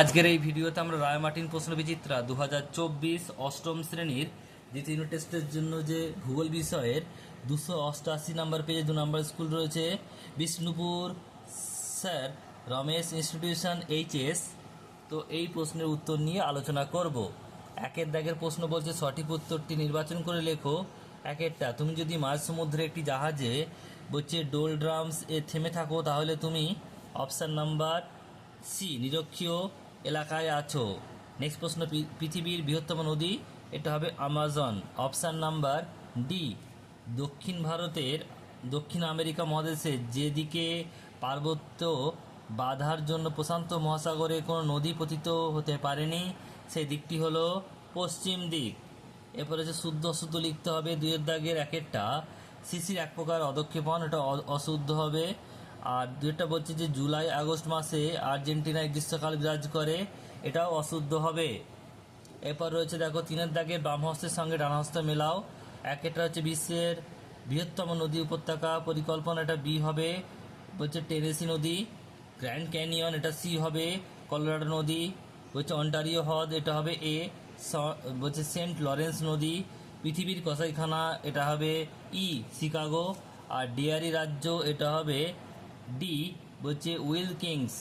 আজকের এই ভিডিওতে আমরা রায় মার্টিন প্রশ্ন বিচিত্রা দু অষ্টম শ্রেণির দ্বিতীয় টেস্টের জন্য যে ভূগোল বিষয়ের দুশো অষ্টআশি নাম্বার পেজে দু নম্বর স্কুল রয়েছে। Bishnupur sir Ramesh institution HS তো এই প্রশ্নের উত্তর নিয়ে আলোচনা করব। একের দাগের প্রশ্ন বলছে, সঠিক উত্তরটি নির্বাচন করে লেখো। একেরটা, তুমি যদি মাঝ সমুদ্রে একটি জাহাজে বলছে ডোল ড্রামস এ থেমে থাকো, তাহলে তুমি অপশান নাম্বার সি, নিরক্ষীয় এলাকায় আছো? নেক্সট প্রশ্ন পৃথিবীর বৃহত্তম নদী, এটা হবে আমাজন। অপশান নাম্বার ডি দক্ষিণ ভারতের দক্ষিণ আমেরিকা মহাদেশে, যেদিকে পার্বত্য বাধার জন্য প্রশান্ত মহাসাগরে কোনো নদী পতিত হতে পারেনি, সেই দিকটি হলো পশ্চিম দিক। এরপরে হচ্ছে শুদ্ধ অশুদ্ধ লিখতে হবে, দুইয়ের দাগের একটা শিশির এক প্রকার অদক্ষেপণ, এটা অশুদ্ধ হবে। আর দুইটা বলছে যে জুলাই, আগস্ট মাসে আর্জেন্টিনায় গ্রীষ্মকাল বিরাজ করে, এটাও অশুদ্ধ হবে। এরপর রয়েছে দেখো, তিনের দাগে বাম হস্তের সঙ্গে ডান হস্ত মেলাও। এক এটা হচ্ছে বিশ্বের বৃহত্তম নদী উপত্যকা পরিকল্পনা, এটা বি হবে। বলছে টেনেসি নদী, গ্র্যান্ড ক্যানিয়ন, এটা সি হবে। কলোরাডো নদী, বলছে অন্টারিও হ্রদ, এটা হবে এ। বলছে সেন্ট লরেন্স নদী, পৃথিবীর কসাইখানা, এটা হবে ই, শিকাগো। আর ডিয়ারি রাজ্য, এটা হবে ডি বলছে উইল কিংস